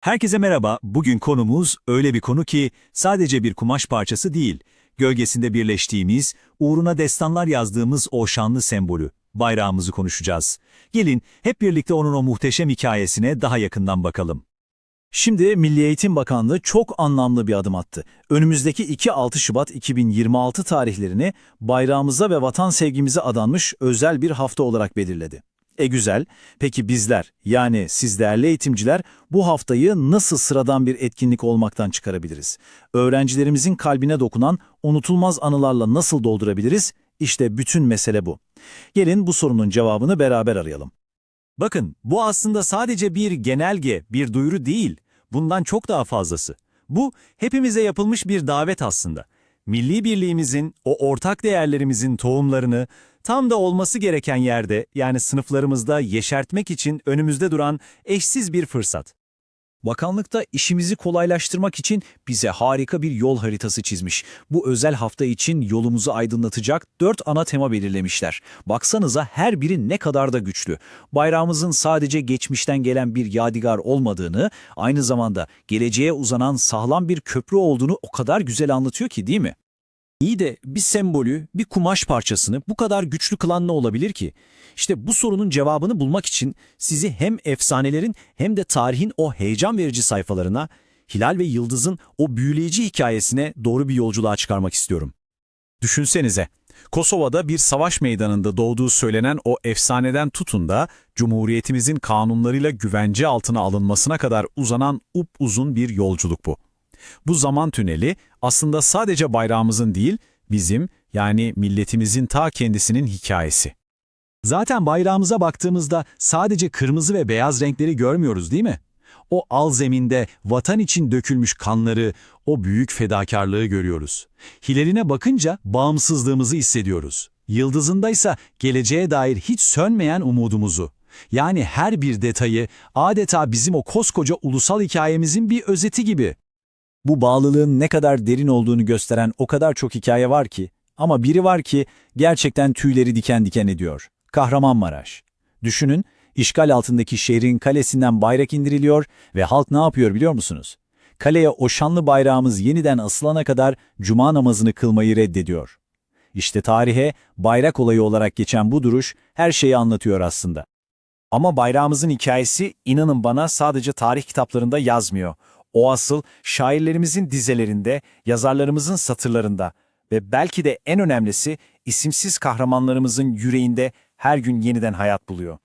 Herkese merhaba. Bugün konumuz öyle bir konu ki sadece bir kumaş parçası değil, gölgesinde birleştiğimiz, uğruna destanlar yazdığımız o şanlı sembolü, bayrağımızı konuşacağız. Gelin hep birlikte onun o muhteşem hikayesine daha yakından bakalım. Şimdi Milli Eğitim Bakanlığı çok anlamlı bir adım attı. Önümüzdeki 2-6 Şubat 2026 tarihlerini bayrağımıza ve vatan sevgimize adanmış özel bir hafta olarak belirledi. E güzel, peki bizler yani siz değerli eğitimciler bu haftayı nasıl sıradan bir etkinlik olmaktan çıkarabiliriz? Öğrencilerimizin kalbine dokunan unutulmaz anılarla nasıl doldurabiliriz? İşte bütün mesele bu. Gelin bu sorunun cevabını beraber arayalım. Bakın, bu aslında sadece bir genelge, bir duyuru değil. Bundan çok daha fazlası. Bu, hepimize yapılmış bir davet aslında. Milli birliğimizin, o ortak değerlerimizin tohumlarını tam da olması gereken yerde, yani sınıflarımızda yeşertmek için önümüzde duran eşsiz bir fırsat. Bakanlıkta işimizi kolaylaştırmak için bize harika bir yol haritası çizmiş. Bu özel hafta için yolumuzu aydınlatacak dört ana tema belirlemişler. Baksanıza her biri ne kadar da güçlü. Bayrağımızın sadece geçmişten gelen bir yadigar olmadığını, aynı zamanda geleceğe uzanan sağlam bir köprü olduğunu o kadar güzel anlatıyor ki değil mi? İyi de bir sembolü, bir kumaş parçasını bu kadar güçlü kılan ne olabilir ki? İşte bu sorunun cevabını bulmak için sizi hem efsanelerin hem de tarihin o heyecan verici sayfalarına, Hilal ve Yıldız'ın o büyüleyici hikayesine doğru bir yolculuğa çıkarmak istiyorum. Düşünsenize, Kosova'da bir savaş meydanında doğduğu söylenen o efsaneden tutun da Cumhuriyetimizin kanunlarıyla güvence altına alınmasına kadar uzanan upuzun bir yolculuk bu. Bu zaman tüneli aslında sadece bayrağımızın değil, bizim yani milletimizin ta kendisinin hikayesi. Zaten bayrağımıza baktığımızda sadece kırmızı ve beyaz renkleri görmüyoruz değil mi? O al zeminde vatan için dökülmüş kanları, o büyük fedakarlığı görüyoruz. Hilaline bakınca bağımsızlığımızı hissediyoruz. Yıldızındaysa geleceğe dair hiç sönmeyen umudumuzu. Yani her bir detayı adeta bizim o koskoca ulusal hikayemizin bir özeti gibi. Bu bağlılığın ne kadar derin olduğunu gösteren o kadar çok hikaye var ki ama biri var ki gerçekten tüyleri diken diken ediyor. Kahramanmaraş. Düşünün, işgal altındaki şehrin kalesinden bayrak indiriliyor ve halk ne yapıyor biliyor musunuz? Kaleye o şanlı bayrağımız yeniden asılana kadar cuma namazını kılmayı reddediyor. İşte tarihe bayrak olayı olarak geçen bu duruş her şeyi anlatıyor aslında. Ama bayrağımızın hikayesi inanın bana sadece tarih kitaplarında yazmıyor. O asıl şairlerimizin dizelerinde, yazarlarımızın satırlarında ve belki de en önemlisi isimsiz kahramanlarımızın yüreğinde her gün yeniden hayat buluyor.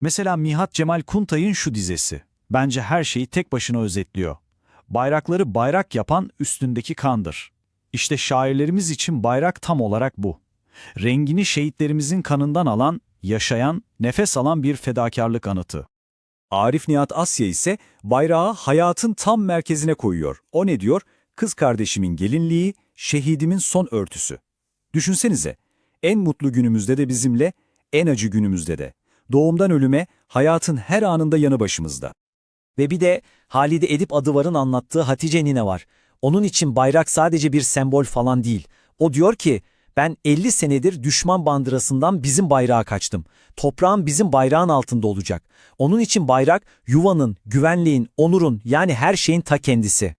Mesela Mihat Cemal Kuntay'ın şu dizesi. Bence her şeyi tek başına özetliyor. Bayrakları bayrak yapan üstündeki kandır. İşte şairlerimiz için bayrak tam olarak bu. Rengini şehitlerimizin kanından alan, yaşayan, nefes alan bir fedakarlık anıtı. Arif Nihat Asya ise bayrağı hayatın tam merkezine koyuyor. O ne diyor? Kız kardeşimin gelinliği, şehidimin son örtüsü. Düşünsenize, en mutlu günümüzde de bizimle, en acı günümüzde de. Doğumdan ölüme, hayatın her anında yanı başımızda. Ve bir de Halide Edip Adıvar'ın anlattığı Hatice Nine var. Onun için bayrak sadece bir sembol falan değil. O diyor ki, ben 50 senedir düşman bandırasından bizim bayrağa kaçtım. Toprağım bizim bayrağın altında olacak. Onun için bayrak yuvanın, güvenliğin, onurun yani her şeyin ta kendisi.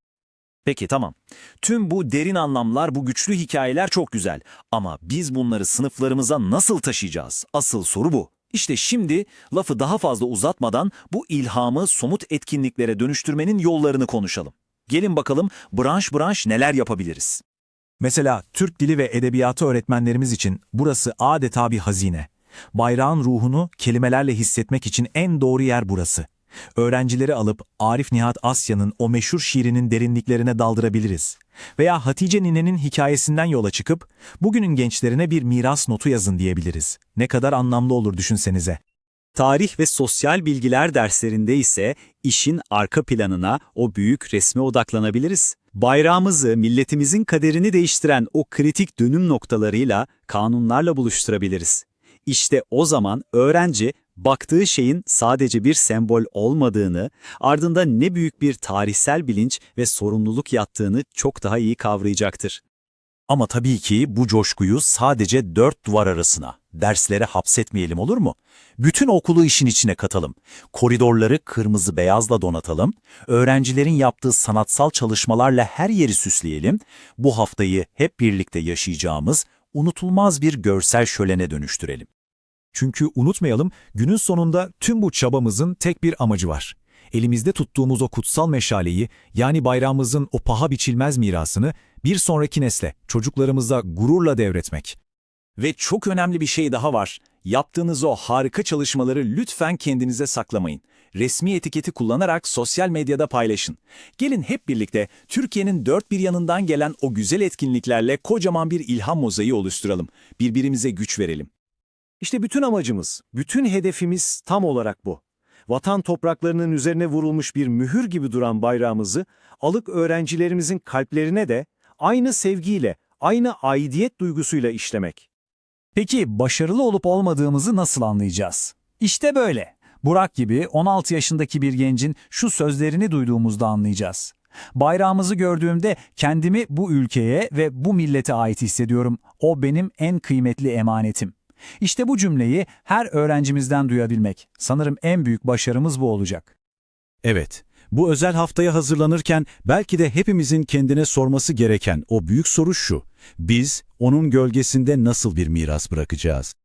Peki tamam. Tüm bu derin anlamlar, bu güçlü hikayeler çok güzel. Ama biz bunları sınıflarımıza nasıl taşıyacağız? Asıl soru bu. İşte şimdi lafı daha fazla uzatmadan bu ilhamı somut etkinliklere dönüştürmenin yollarını konuşalım. Gelin bakalım branş branş neler yapabiliriz? Mesela Türk Dili ve Edebiyatı öğretmenlerimiz için burası adeta bir hazine. Bayrağın ruhunu kelimelerle hissetmek için en doğru yer burası. Öğrencileri alıp Arif Nihat Asya'nın o meşhur şiirinin derinliklerine daldırabiliriz. Veya Hatice Nine'nin hikayesinden yola çıkıp bugünün gençlerine bir miras notu yazın diyebiliriz. Ne kadar anlamlı olur düşünsenize. Tarih ve sosyal bilgiler derslerinde ise işin arka planına, o büyük resme odaklanabiliriz. Bayrağımızı, milletimizin kaderini değiştiren o kritik dönüm noktalarıyla, kanunlarla buluşturabiliriz. İşte o zaman öğrenci baktığı şeyin sadece bir sembol olmadığını, ardında ne büyük bir tarihsel bilinç ve sorumluluk yattığını çok daha iyi kavrayacaktır. Ama tabii ki bu coşkuyu sadece dört duvar arasına, derslere hapsetmeyelim olur mu? Bütün okulu işin içine katalım. Koridorları kırmızı beyazla donatalım. Öğrencilerin yaptığı sanatsal çalışmalarla her yeri süsleyelim. Bu haftayı hep birlikte yaşayacağımız unutulmaz bir görsel şölene dönüştürelim. Çünkü unutmayalım, günün sonunda tüm bu çabamızın tek bir amacı var. Elimizde tuttuğumuz o kutsal meşaleyi, yani bayrağımızın o paha biçilmez mirasını bir sonraki nesle, çocuklarımıza gururla devretmek. Ve çok önemli bir şey daha var. Yaptığınız o harika çalışmaları lütfen kendinize saklamayın. Resmi etiketi kullanarak sosyal medyada paylaşın. Gelin hep birlikte Türkiye'nin dört bir yanından gelen o güzel etkinliklerle kocaman bir ilham mozaiği oluşturalım. Birbirimize güç verelim. İşte bütün amacımız, bütün hedefimiz tam olarak bu. Vatan topraklarının üzerine vurulmuş bir mühür gibi duran bayrağımızı alık öğrencilerimizin kalplerine de aynı sevgiyle, aynı aidiyet duygusuyla işlemek. Peki başarılı olup olmadığımızı nasıl anlayacağız? İşte böyle. Burak gibi 16 yaşındaki bir gencin şu sözlerini duyduğumuzda anlayacağız. Bayrağımızı gördüğümde kendimi bu ülkeye ve bu millete ait hissediyorum. O benim en kıymetli emanetim. İşte bu cümleyi her öğrencimizden duyabilmek. Sanırım en büyük başarımız bu olacak. Evet, bu özel haftaya hazırlanırken belki de hepimizin kendine sorması gereken o büyük soru şu. Biz onun gölgesinde nasıl bir miras bırakacağız?